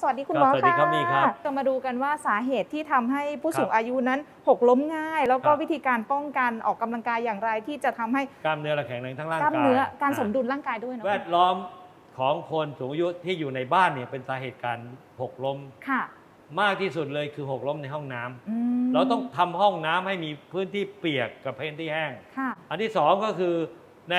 สวัสดีคุณหมอครับสวัสดีค่ะครับมีครับจะมาดูกันว่าสาเหตุที่ทำให้ผู้ครับสูงอายุนั้นหกล้มง่าย แล้วก็ครับวิธีการป้องกันออกกำลังกายอย่างไรที่จะทำให้กล้ามเนื้อเราแข็งแรงทั้งร่างกกายล้ามเนื้อการสมอ่ดุลร่างกายด้วยเนาะแวดล้อมของคนสูงอายุที่อยู่ในบ้านเนี่ยเป็นสาเหตุการหกล้มค่ะ มากที่สุดเลยคือหกล้มในห้องน้ำอืมเราต้องทำห้องน้ำให้มีพื้นที่เปียกกับพื้นที่แห้งค่ะอันที่สองก็คือใน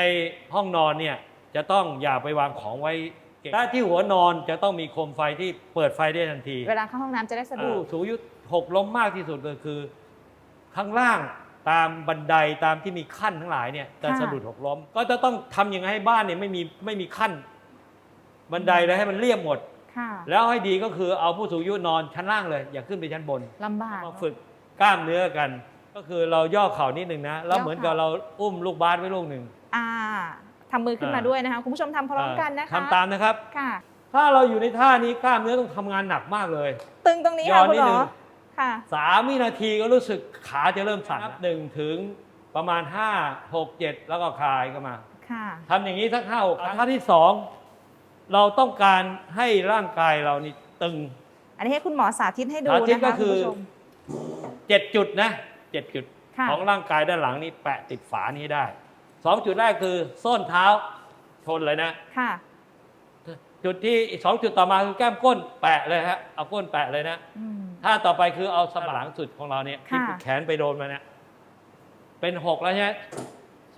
ห้องนอนเนี่ยจะต้องอย่าไปวางของไว้ เกะและที่หัวนอนจะต้องมีโคมไฟที่เปิดไฟได้ทันทีเวลาเข้าห้องน้ำจะได้สะดวผู้กสูงอายุหกล้มมากที่สุดเลยคือ ข้างล่างตามบันไดตามที่มีขั้นทั้งหลายเนี่ยจะค่ะ สะดุดหกล้ม ก็จะต้องทำยังไงให้บ้านเนี่ยไม่มีไม่มีขั้น บันไดเลยให้มันเรียบหมด ค่ะแล้วให้ดีก็คือเอาผู้สูงอายุนอนชั้นล่างเลย อย่าขึ้นไปชั้นบน ลำบาก มาฝึกกล้ามเนื้อกัน ก็คือเราย่อเข่านิดหนึ่งนะ แล้วย่อเหมือนเข่ากับเราอุ้มลูกบาสไว้ลูกหนึ่ง อ่า ทำมือขึ้นมาอ่าด้วยนะคะคุณผู้ชมทำพร้อมกันนะคะทำตามนะครับค่ะ ถ้าเราอยู่ในท่านี้กล้ามเนื้อต้องทำงานหนักมากเลย ตึงตรงนี้ย้อค่ะนคุณนิดหมนึองค่ะสามวินาทีก็รู้สึกขาจะเริ่มสั่นนับหนึ่งถึงประมาณ 5 6 7 แล้วก็คลายเข้ามาค่ะทำอย่างนี้สักห้าหกครั้งท่าที่สองเราต้องการให้ร่างกายเรานี่ตึง อันนี้ให้คุณหมอสาธิตให้ดูสาธิตนะก็คะคืคุณอผู้ชม7จุดนะ7จุดค่ะของร่างกายด้านหลังนี่แปะติดฝานี้ได้ สองจุดแรกคือส้นเท้าชนเลยนะ ค่ะ จุดที่อีกสองจุดต่อมาคือแก้มก้นแปะเลยฮะเอาก้นแปะเลยนะอืม ถ้าต่อไปคือเอาสะบักหลังสุดของเราเนี่ยที่ค่ะ แขนไปโดนมาเนี่ยเป็นหกแล้วใช่ไหม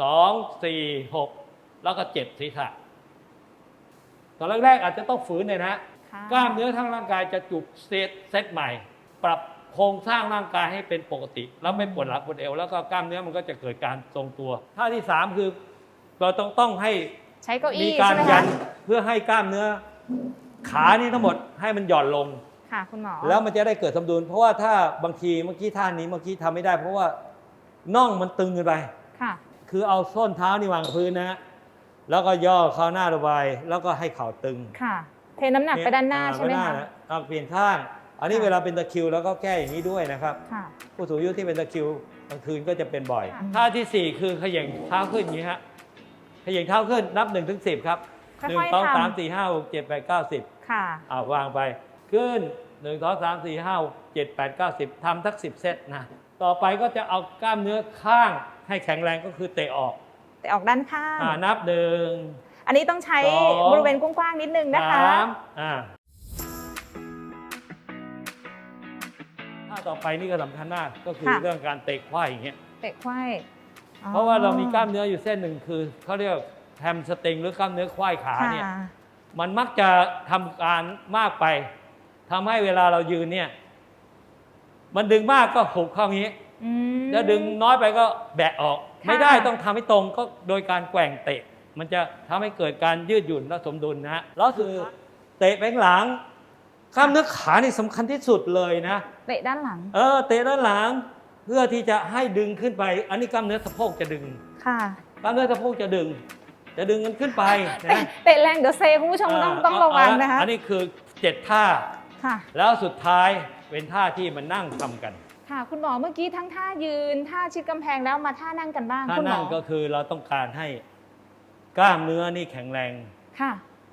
สองสี่หกแล้วก็เจ็ดศีรษะตอนแรกๆอาจจะต้องฝืนเลยนะ ค่ะกล้ามเนื้อทั้งร่างกายจะจุกเซตเซตใหม่ ปรับ โครงสร้างร่างกายให้เป็นปกติ แล้วไม่ปวดหลังปวดเอวแล้วก็กล้ามเนื้อมันก็จะเกิดการทรงตัว ท่าที่สามคือเราต้องต้องให้ใช้เก้ามีอี้การใช่ไหมยัคะนเพื่อให้กล้ามเนื้อ ขานี่ทั้งหมดให้มันหย่อนลง ค่ะคุณหมอแล้วมันจะได้เกิดสมดุล เพราะว่าถ้าบางทีเมื่อกี้ท่านี้เมื่อกี้ทำไม่ได้ เพราะว่าน่องมันตึงเกินไป ค่ะคือเอาส้นเท้านี่วางกับพื้นนะฮะแล้วก็ย่อเข้าหน้าระบายแล้วก็ให้เข่าตึงค่ะ เทน้ำหนักไปด้านหน้าอ่ใช่ไหมปน้าคะนเอาเปลี่ยนข้าง อันนี้ค่ะเวลาเป็นตะคริวแล้วก็แก้อย่างนี้ด้วยนะครับ ค่ะ ผู้สูงอายุที่เป็นตะคริวกลางคืนก็จะเป็นบ่อย ค่ะ ท่าที่สี่คือเขย่งเท้าขึ้นอย่างนี้ฮะเขย่งเท้าขึ้นนับหนึ่งถึงสิบครับค่หนึ่งอยสองๆสามทำสี่ห้าหกเจ็ดแปดเก้าสิบค่ะ อ่าวางไปขึ้นหนึ่งสองสามสี่ห้าเจ็ดแปดเก้าสิบทำทักสิบเซตนะ ต่อไปก็จะเอากล้ามเนื้อข้างให้แข็งแรงก็คือเตะออกแต่ออกด้านข้าง อ่านับหนึ่ง อันนี้ต้องใช้สอง บริเวณกว้างๆนิดนึงนะคะ สามอ่า ต่อไปนี่ก็สำคัญมากก็คือค่ะ เรื่องการเตะไขว้อย่างเงี้ยเตะไขว้อ๋อเพราะว่าเรามีกล้ามเนื้ออยู่เส้นหนึ่งคือเขาเรียกแฮมสตริงหรือกล้ามเนื้อไขว้ขาเนี่ย ค่ะมันมักจะทำการมากไปทำให้เวลาเรายืนเนี่ย มันดึงมากก็หุบเข้าอย่างนี้ อืม แล้วดึงน้อยไปก็แบะออก ค่ะ ไม่ได้ต้องทำให้ตรงก็โดยการแกว่งเตะ มันจะทำให้เกิดการยืดหยุ่นและสมดุลนะฮะแล้วคือเตะไปข้างหลัง กล้ามเนื้อขานี่สำคัญที่สุดเลยนะ เตะด้านหลัง เออ เตะด้านหลัง เพื่อที่จะให้ดึงขึ้นไป อันนี้กล้ามเนื้อสะโพกจะดึง ค่ะ กล้ามเนื้อสะโพกจะดึง จะดึงกันขึ้นไปเตะนะเตะแรงเดี๋ยวเซคุณผู้ชมต้องต้องระวังนะคะ อันนี้คือเจ็ดท่า ค่ะ แล้วสุดท้ายเป็นท่าที่มันนั่งทำกันค่ะคุณหมอเมื่อกี้ทั้งท่ายืนท่าชิดกำแพงแล้วมาท่านั่งกันบ้างท่าคุณหมนั่องก็คือเราต้องการให้กล้ามเนื้อนี่แข็งแรง ค่ะ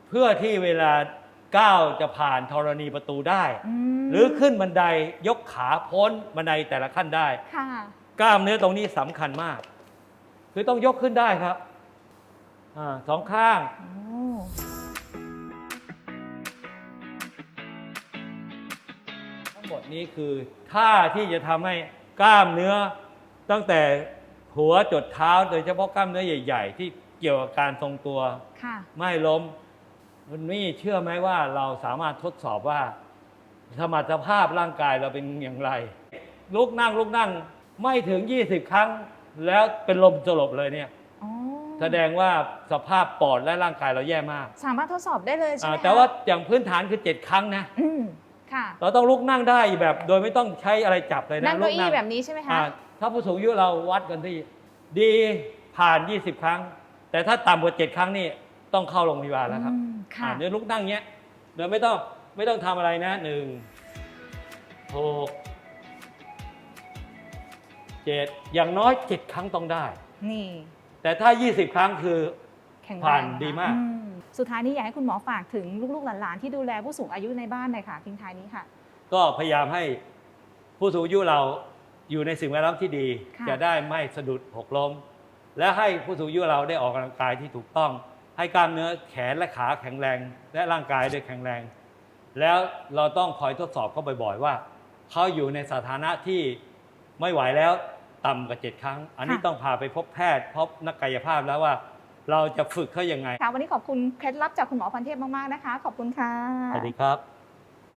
เพื่อที่เวลา ก้าวจะผ่านธรณีประตูได้มหรือขึ้นบันไดยกขาพ้นบันไดแต่ละขั้นได้ ค่ะ กล้ามเนื้อตรงนี้สำคัญมาก คือต้องยกขึ้นได้ครับอาสองข้าง โอ้ ทั้งหมดนี้คือท่าที่จะทำให้กล้ามเนื้อ ตั้งแต่หัวจดเท้าโดยเฉพาะกล้ามเนื้อใหญ่ ๆ ที่เกี่ยวกับการทรงตัว ค่ะ ไม่ล้ม คุณนี่เชื่อไหมว่าเราสามารถทดสอบว่าสมรรถภาพร่างกายเราเป็นอย่างไร ลุกนั่งลุกนั่งไม่ถึง 20 ครั้ง แล้วเป็นลมสลบเลยเนี่ยอ๋อแสดงว่าสภาพปอดและร่างกายเราแย่มากสามารถทดสอบได้เลยใช่ไหมอ่าคะแต่ว่าอย่างพื้นฐานคือ 7 ครั้งนะ อืมค่ะ เราต้องลุกนั่งได้แบบ โดยไม่ต้องใช้อะไรจับเลยนะนั่งลุเก้าอี้แบบนี้ใช่ไหมคะ อ่าถ้าผู้สูงอายุเราวัดกันที่ ดีผ่าน 20 ครั้ง แต่ถ้าต่ำกว่า 7 ครั้งนี่ต้องเข้าโรงพยาบาลแล้วครับ อืม ค่ะ อ่าเดี๋ยวลุกนั่งเงี้ยเดี๋ยวไม่ต้องไม่ต้องทำอะไรนะหนึ่งหกเจ็ดอย่างน้อย7ครั้งต้องได้ นี่ แต่ถ้า 20 ครั้งคือ แข็งแรงผ่านค่ะดีมาก อืสุดท้ายนี้อยากให้คุณหมอฝากถึงลูกๆหลานๆที่ดูแลผู้สูงอายุในบ้านหน่อยค่ะทิ้งท้ายนี้ค่ะ ก็พยายามให้ผู้สูงอายุเราอยู่ในสิ่งแวดล้อมที่ดี ค่ะ จะได้ไม่สะดุดหกล้ม และให้ผู้สูงอายุเราได้ออกกำลังกายที่ถูกต้อง ให้กล้ามเนื้อแขนและขาแข็งแรง และร่างกายได้แข็งแรง แล้วเราต้องคอยทดสอบเขาบ่อยๆ ว่าเขาอยู่ในสถานะที่ไม่ไหวแล้วต่ำกว่าเจ็ดครั้ง อันนี้ค่ะต้องพาไปพบแพทย์พบนักกายภาพแล้วว่าเราจะฝึกเขายังไงค่ะวันนี้ขอบคุณเคล็ดลับจากคุณหมอพันเทพมากๆนะคะ ขอบคุณค่ะ สวัสดีครับ